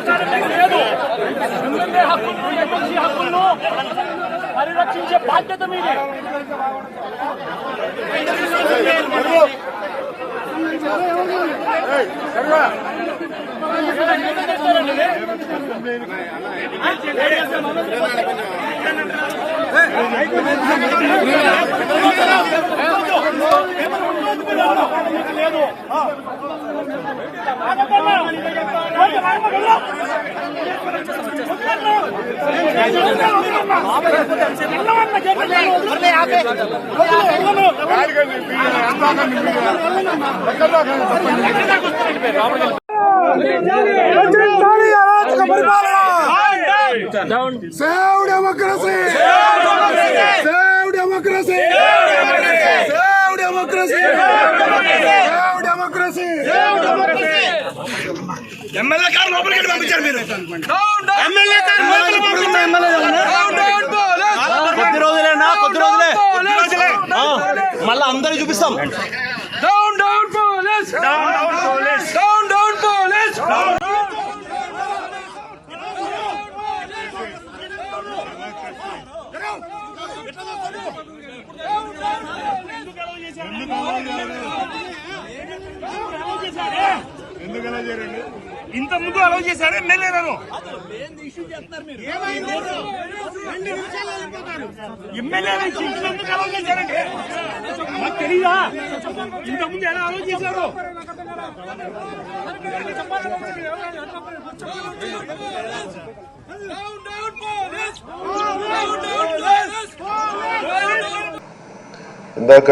లేదు ఎమ్మెల్యే హక్కులను ఎమ్మెల్సీ హక్కులను పరిరక్షించే బాధ్యత మీది. చేస్తారండి రచించాలి పరిపాలన save democracy save democracy save democracy save democracy MLA car లోపలికి పంపించారు మీరు. కొద్ది రోజులేనా కొద్ది రోజులే. మళ్ళీ అందరూ చూపిస్తాం. Down down police down down police down down police ఇంత ముందు అలౌ చేశారు ఎమ్మెల్యేలను ఎమ్మెల్యేలు ఎందుకు అలౌ చేశారండి. మాకు తెలీదా? ఇంత ముందు ఎలా అలౌ చేశారు? ఇందాక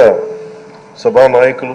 సభా నాయకులు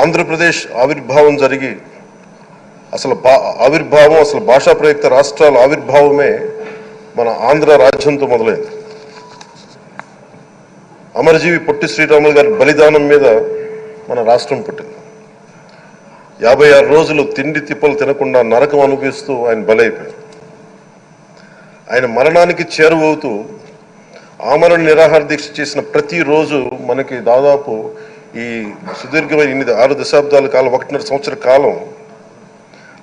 ఆంధ్రప్రదేశ్ ఆవిర్భావం జరిగి అసలు ఆవిర్భావం అసలు భాషా ప్రయుక్త రాష్ట్రాల ఆవిర్భావమే మన ఆంధ్ర రాజ్యంతో మొదలైంది. అమరజీవి పొట్టి శ్రీరాములు గారి బలిదానం మీద మన రాష్ట్రం పుట్టింది. యాభై ఆరు రోజులు తిండి తిప్పలు తినకుండా నరకం అనుభవిస్తూ ఆయన బలైపోయారు. ఆయన మరణానికి చేరువవుతూ ఆమరణ నిరాహార దీక్ష చేసిన ప్రతిరోజు మనకి దాదాపు ఈ సుదీర్ఘమైన ఎనిమిది ఆరు దశాబ్దాల కాలం ఒకటిన్నర సంవత్సర కాలం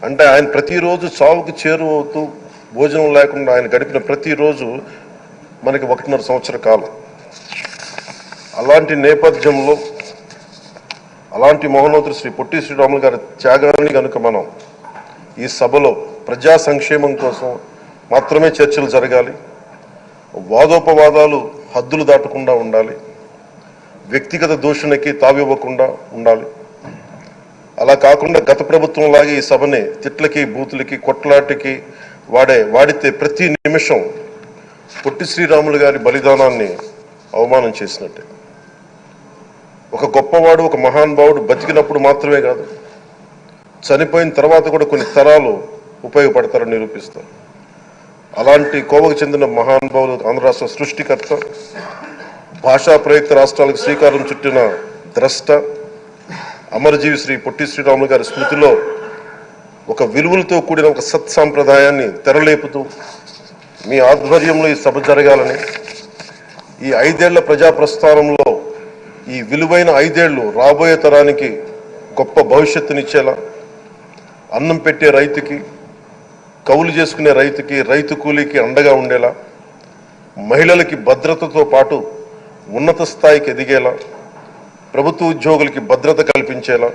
అంటే ఆయన ప్రతిరోజు చావుకు చేరువవుతూ భోజనం లేకుండా ఆయన గడిపిన ప్రతిరోజు మనకి ఒకటిన్నర సంవత్సర కాలం. అలాంటి నేపథ్యంలో అలాంటి మహోన్నతుడు శ్రీ పొట్టి శ్రీరాములు గారి త్యాగాన్ని కనుక మనం ఈ సభలో ప్రజా సంక్షేమం కోసం మాత్రమే చర్చలు జరగాలి వాదోపవాదాలు హద్దులు దాటకుండా ఉండాలి వ్యక్తిగత దోషునికి తావివ్వకుండా ఉండాలి. అలా కాకుండా గత ప్రభుత్వం లాగే ఈ సభని తిట్లకి బూతులకి కొట్లాటికి వాడే వాడితే ప్రతి నిమిషం పొట్టి శ్రీరాములు గారి బలిదానాన్ని అవమానం చేసినట్టే. ఒక గొప్పవాడు ఒక మహానుభావుడు బతికినప్పుడు మాత్రమే కాదు చనిపోయిన తర్వాత కూడా కొన్ని తరాలు ఉపయోగపడతారని నిరూపిస్తారు. అలాంటి కోవకు చెందిన మహానుభావులు ఆంధ్ర రాష్ట్ర సృష్టికర్త భాషా ప్రయుక్త రాష్ట్రాలకు శ్రీకారం చుట్టిన ద్రష్ట అమరజీవి శ్రీ పొట్టి శ్రీరాములు గారి స్మృతిలో ఒక విలువలతో కూడిన ఒక సత్సాంప్రదాయాన్ని తెరలేపుతూ మీ ఆధ్వర్యంలో ఈ సభ జరగాలని ఈ ఐదేళ్ళ ప్రజా ప్రస్థానంలో ఈ విలువైన ఐదేళ్ళు రాబోయే తరానికి గొప్ప భవిష్యత్తునిచ్చేలా అన్నం పెట్టే రైతుకి కౌలు చేసుకునే రైతుకి రైతు కూలీకి అండగా ఉండేలా మహిళలకి భద్రతతో పాటు ఉన్నత స్థాయికి ఎదిగేలా ప్రభుత్వ ఉద్యోగులకి భద్రత కల్పించేలా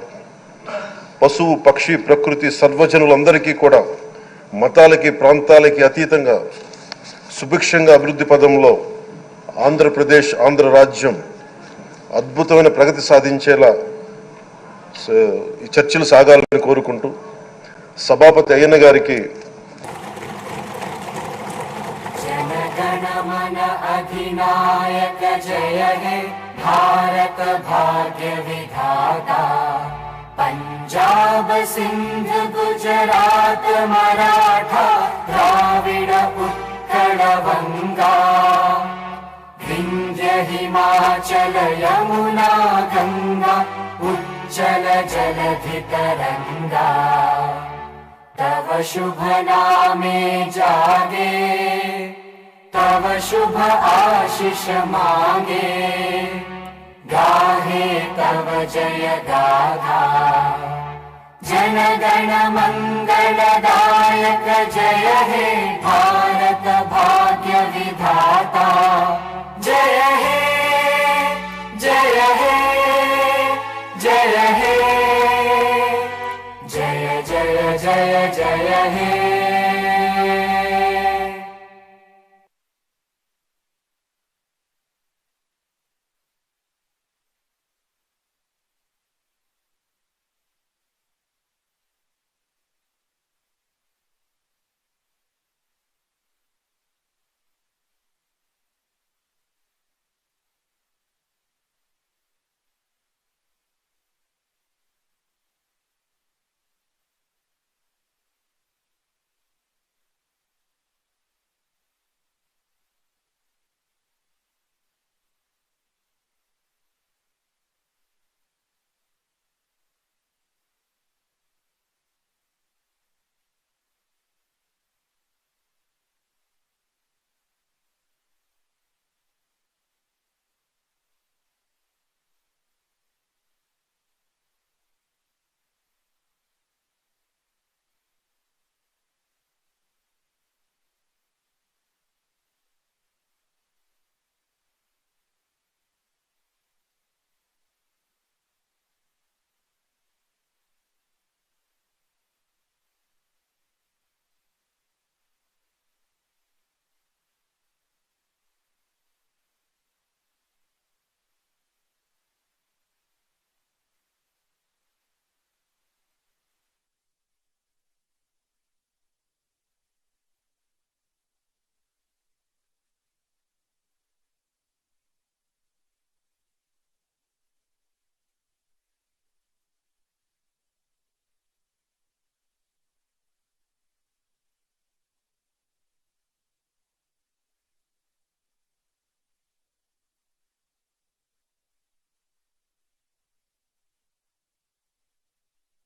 పశువు పక్షి ప్రకృతి సర్వజనులందరికీ కూడా మతాలకి ప్రాంతాలకి అతీతంగా సుభిక్షంగా అభివృద్ధి పదంలో ఆంధ్రప్రదేశ్ ఆంధ్ర రాజ్యం అద్భుతమైన ప్రగతి సాధించేలా ఈ చర్చలు సాగాలని కోరుకుంటూ సభాపతి అయ్యన్న గారికి जनगणमन अधिनायक जय हे। भारत भाग्य विधाता। पञ्जाब सिन्ध गुजरात मराठा द्राविड उत्कल वङ्गा विन्ध्य हिमाचल यमुना गङ्गा उज्जल जलधितरङ्गा तव शुभ नामे जागे तव शुभ आशिष मांगे। गाहे तव जय गाथा जन गण मंगलदायक जय हे भारत भाग्य विधाता